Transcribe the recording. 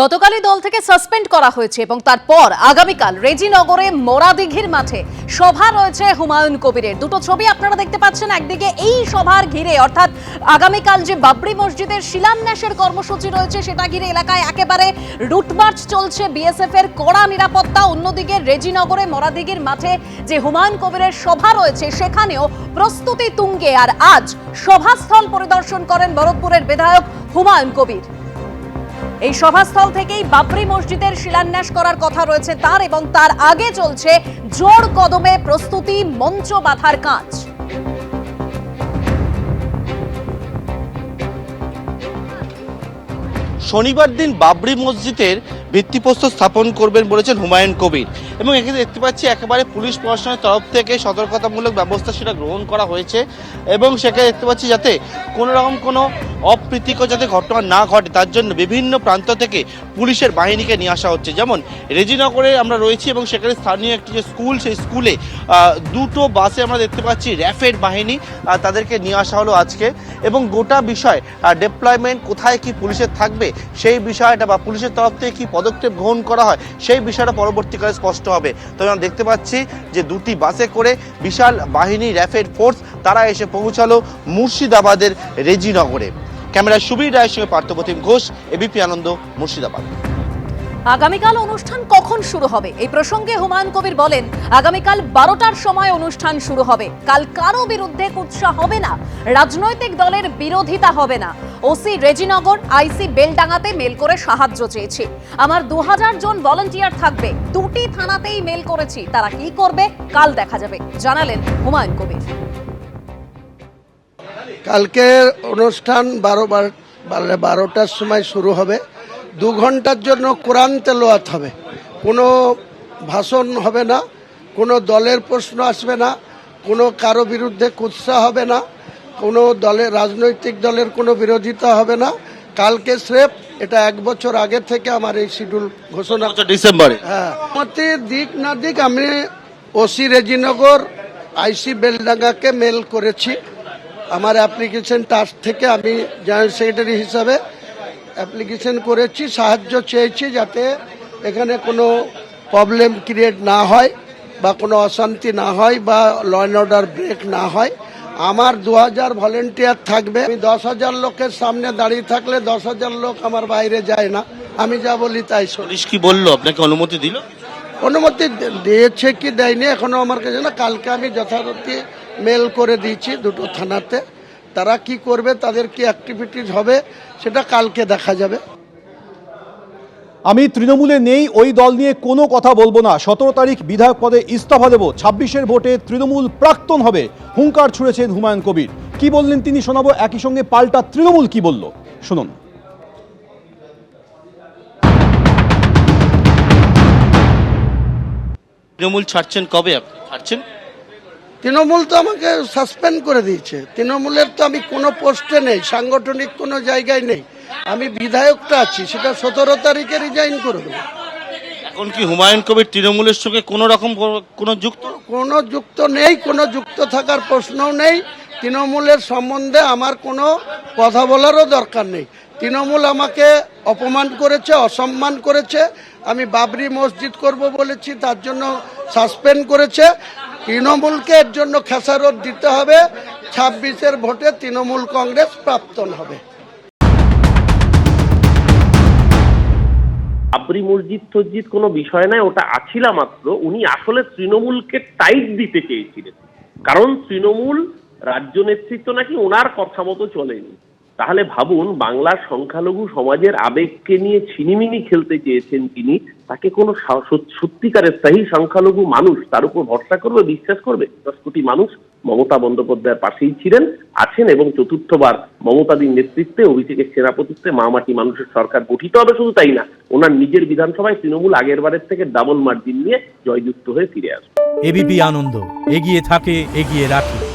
গতকালই দল থেকে সাসপেন্ড করা হয়েছে এবং তারপর আগামীকাল রেজিনগরে মোরাদিঘির মাঠে সভা রয়েছে হুমায়ুন কবিরের। দুটো ছবি আপনারা দেখতে পাচ্ছেন, একদিকে এই সভার ঘিরে, অর্থাৎ আগামীকাল যে বাবরি মসজিদের শিলান্যাসের কর্মসূচি রয়েছে সেটা ঘিরে এলাকায় একেবারে রুটমার্চ চলছে, বিএসএফ এর কড়া নিরাপত্তা। অন্যদিকে রেজিনগরে মোরাদিঘির মাঠে যে হুমায়ুন কবিরের সভা রয়েছে, সেখানেও প্রস্তুতি তুঙ্গে। আর আজ সভাস্থল পরিদর্শন করেন ভরতপুরের বিধায়ক হুমায়ুন কবির। এই সভাস্থল থেকেই বাবরি মসজিদের শিলান্যাস করার কথা রয়েছে তার এবং তার আগে চলছে জোর কদমে প্রস্তুতি মঞ্চ বাঁধার কাজ। শনিবার দিন বাবরি মসজিদের ভিত্তিপ্রস্তর স্থাপন করবেন বলেছেন হুমায়ুন কবির। এবং এখানে দেখতে পাচ্ছি একেবারে পুলিশ প্রশাসনের তরফ থেকে সতর্কতামূলক ব্যবস্থা সেটা গ্রহণ করা হয়েছে। এবং সেখানে দেখতে পাচ্ছি যাতে কোনো রকম কোনো অপ্রীতিকর যাতে ঘটনা না ঘটে, তার জন্য বিভিন্ন প্রান্ত থেকে পুলিশের বাহিনীকে নিয়ে আসা হচ্ছে। যেমন রেজিনগরে আমরা রয়েছি এবং সেখানে স্থানীয় একটি যে স্কুল, সেই স্কুলে দুটো বাসে আমরা দেখতে পাচ্ছি র্যাফের বাহিনী তাদেরকে নিয়ে আসা হলো আজকে। এবং গোটা বিষয় ডেপ্লয়মেন্ট কোথায় কি পুলিশের থাকবে, সেই বিষয়টা বা পুলিশের তরফ থেকে কি পদক্ষেপ গ্রহণ করা হয়, সেই বিষয়টা পরবর্তীকালে স্পষ্ট হবে। তবে আমরা দেখতে পাচ্ছি যে দুটি বাসে করে বিশাল বাহিনী র্যাফের ফোর্স তারা এসে পৌঁছালো মুর্শিদাবাদের রেজিনগরে। ক্যামেরা সুবীর রায়ের সঙ্গে পার্থপ্রতিম ঘোষ এবিপি আনন্দ, মুর্শিদাবাদ। আগামীকাল অনুষ্ঠান কখন শুরু হবে? এই প্রসঙ্গে হুমায়ুন কবির বলেন, আগামীকাল বারোটার সময় অনুষ্ঠান শুরু হবে। কাল কারও বিরুদ্ধে কুৎসা হবে না। রাজনৈতিক দলের বিরোধিতা হবে না। ওসি রেজিনগর আইসি বেলডাঙ্গাতে মেল করে সাহায্য চেয়েছি। আমার দু হাজার জন ভলেন্টিয়ার থাকবে, দুটি থানাতেই মেল করেছি। তারা কি করবে, কাল দেখা যাবে। জানালেন হুমায়ুন কবির। কালকে অনুষ্ঠান বারো বার বারো- বারোটার সময় শুরু হবে। দু ঘণ্টার জন্য কোরআন তেলোয়াত হবে। কোনো ভাষণ হবে না, কোনো দলের প্রশ্ন আসবে না, কোনো কারও বিরুদ্ধে কুৎসা হবে না। কোনো দলের রাজনৈতিক দলের কোনো বিরোধিতা হবে না। কালকে স্রেফ এটা এক বছর আগে থেকে আমার এই শিডিউল ঘোষণা। ডিসেম্বরে? হ্যাঁ। মতে দিক না দিক আমি ওসি রেজিনগর আইসি বেলডাঙ্গাকে মেল করেছি। আমার অ্যাপ্লিকেশন টাস্ক থেকে আমি জয়েন্ট সেক্রেটারি হিসাবে অ্যাপ্লিকেশন করেছি। সাহায্য চেয়েছি যাতে এখানে কোনো প্রবলেম ক্রিয়েট না হয় বা কোনো অশান্তি না হয় বা ল অ্যান্ড অর্ডার ব্রেক না হয়। আমার দু হাজার ভলেন্টিয়ার থাকবে। আমি দশ হাজার লোকের সামনে দাঁড়িয়ে থাকলে দশ হাজার লোক আমার বাইরে যায় না। আমি যা বলি তাই পুলিশ কি বলল? আপনাকে অনুমতি দিল? অনুমতি দিয়েছে কি দেয়নি এখনও আমার কাছে না। কালকে আমি যথারীতি মেল করে দিয়েছি দুটো থানাতে। তারা কি করবে তাদের কি অ্যাক্টিভিটিস হবে সেটা কালকে দেখা যাবে। আমি তৃণমূলে নেই ওই দল নিয়ে কোনো কথা বলব না। সতেরো তারিখ বিধায়ক পদে ইস্তফা দেব ছাব্বিশের ভোটে তৃণমূল প্রাক্তন হবে হুঙ্কার ছুড়েছেন হুমায়ুন কবির। কি বললেন তিনি শোনাবো একই সঙ্গে পাল্টা তৃণমূল কি বলল? শুনুন। তৃণমূল ছাড়ছেন কবে আপনি? ছাড়ছেন? তৃণমূল তো আমাকে সাসপেন্ড করে দিয়েছে। তৃণমূলের তো আমি কোনো পোস্টে নেই সাংগঠনিক কোনো জায়গায় নেই। আমি বিধায়কটা আছি সেটা সতেরো তারিখে রিজাইন করে দেবো এখন কি হুমায়ুন কবির তৃণমূলের সঙ্গে কোনো রকম কোনো- যুক্ত? কোনো যুক্ত নেই কোনো যুক্ত থাকার প্রশ্নও নেই। তৃণমূলের সম্বন্ধে আমার কোনো কথা বলারও দরকার নেই। তৃণমূল আমাকে অপমান করেছে অসম্মান করেছে। আমি বাবরি মসজিদ করব বলেছি তার জন্য সাসপেন্ড করেছে। তৃণমূলকে এর জন্য খেসারত দিতে হবে। ছাব্বিশের ভোটে তৃণমূল কংগ্রেস প্রাপ্তন হবে। বাবরি মসজিদ টসজিদ কোনো বিষয় নয় ওটা আছিলা মাত্র। উনি আসলে তৃণমূলকে টাইট দিতে চেয়েছিলেন। কারণ তৃণমূল রাজ্য নেতৃত্ব নাকি ওনার কথা মতো চলেনি। তাহলে ভাবুন, বাংলার সংখ্যালঘু সমাজের আবেগকে নিয়ে ছিনিমিনি খেলতে চেয়েছেন তিনি, তাকে কোনো সত্যিকারের সাহি সংখ্যালঘু মানুষ তার উপর ভরসা করবে, বিশ্বাস করবে? দশ কোটি মানুষ মমতা বন্দ্যোপাধ্যায়ের পাশেই ছিলেন, আছেন এবং চতুর্থবার মমতাদির নেতৃত্বে, অভিষেকের সেনাপতিত্বে মামাটি মানুষের সরকার গঠিত হবে শুধু তাই না, ওনার নিজের বিধানসভায় তৃণমূল আগের বারের থেকে ডাবল মার্জিন নিয়ে জয়যুক্ত হয়ে ফিরে আসবে। এবিপি আনন্দ, এগিয়ে থাকে, এগিয়ে রাখে।